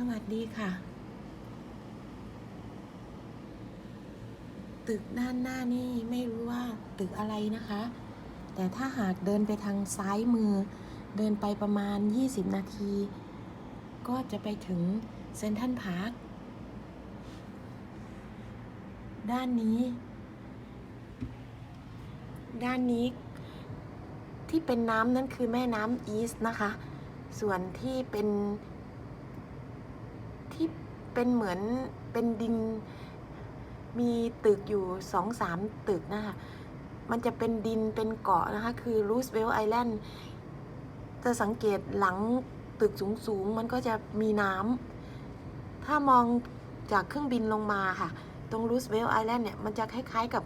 สวัสดีค่ะ ตึกด้านหน้านี่ไม่รู้ว่าตึกอะไรนะคะ แต่ถ้าหากเดินไปทางซ้ายมือ เดินไปประมาณ 20 นาที ก็จะไปถึงเซนทรัลพาร์คด้านนี้ ด้านนี้ ที่เป็นน้ำนั่นคือแม่น้ำอีส์นะคะ ส่วนที่เป็น เป็นเหมือนเป็นดิน มีตึกอยู่สองสามตึกนะคะ มันจะเป็นดินเป็นเกาะนะคะ คือรูสเวลไอแลนด์จะสังเกตหลังตึกสูงๆ มันก็จะมีน้ำ ถ้ามองจากเครื่องบินลงมาค่ะ ตรงรูสเวลไอแลนด์เนี่ย มันจะคล้ายๆกับ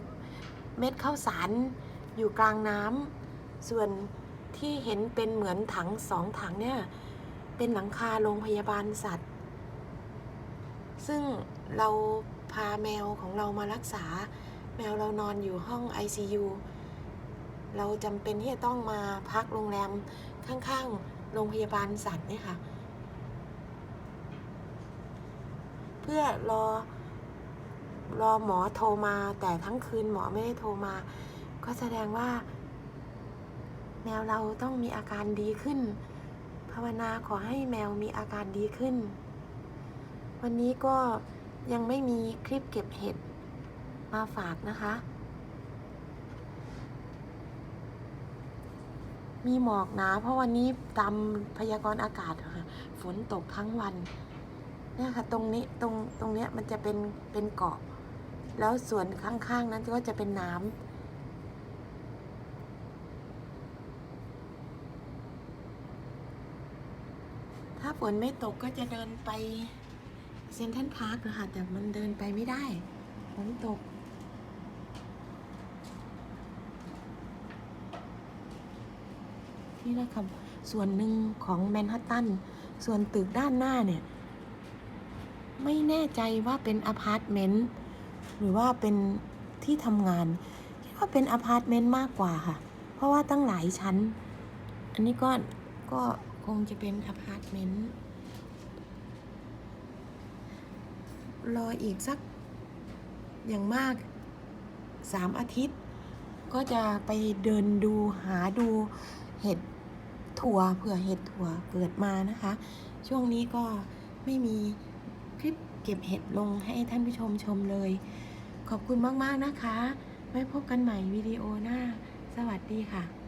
เม็ดข้าวสารอยู่กลางน้ำ ส่วนที่เห็นเป็นเหมือนถังสองถังเนี่ย เป็นหลังคาโรงพยาบาลสัตว์ ซึ่งเราพาแมวของเรามารักษา แมวเรานอนอยู่ห้อง ICU เราจำเป็นที่จะต้องมาพักโรงแรมข้างๆ โรงพยาบาลสัตว์เนี่ยค่ะ เพื่อรอรอหมอโทรมาแต่ทั้งคืนหมอไม่ได้โทรมา ก็แสดงว่า แมวเราต้องมีอาการดีขึ้น ภาวนาขอให้แมวมีอาการดีขึ้น วันนี้ก็ยังไม่มีคลิปเก็บเห็ดมาฝากนะคะ มีหมอกหนาเพราะวันนี้ตามพยากรณ์อากาศค่ะฝนตกทั้งวันเนี่ยค่ะตรงนี้ตรงตรงเนี้ยมันจะเป็นเป็นเกาะ แล้วส่วนข้างๆนั้นก็จะเป็นน้ำถ้าฝนไม่ตกก็จะเดินไป เซนทรัลพาร์คนะคะ แต่มันเดินไปไม่ได้ฝนตก นี่นะครับส่วนหนึ่งของแมนฮัตตัน ส่วนตึกด้านหน้าเนี่ย ไม่แน่ใจว่าเป็นอพาร์ตเมนต์หรือว่าเป็นที่ทำงาน คิดว่าเป็นอพาร์ตเมนต์มากกว่าค่ะ เพราะว่าตั้งหลายชั้น อันนี้ก็ก็คงจะเป็นอพาร์ตเมนต์ รออีกสักอย่างมากสามอาทิตย์ ก็จะไปเดินดูหาดูเห็ดถั่วเผื่อเห็ดถั่วเกิดมานะคะ ช่วงนี้ก็ไม่มีคลิปเก็บเห็ดลงให้ท่านผู้ชมชมเลย ขอบคุณมาก ๆ นะคะ ไว้พบกันใหม่วิดีโอหน้า สวัสดีค่ะ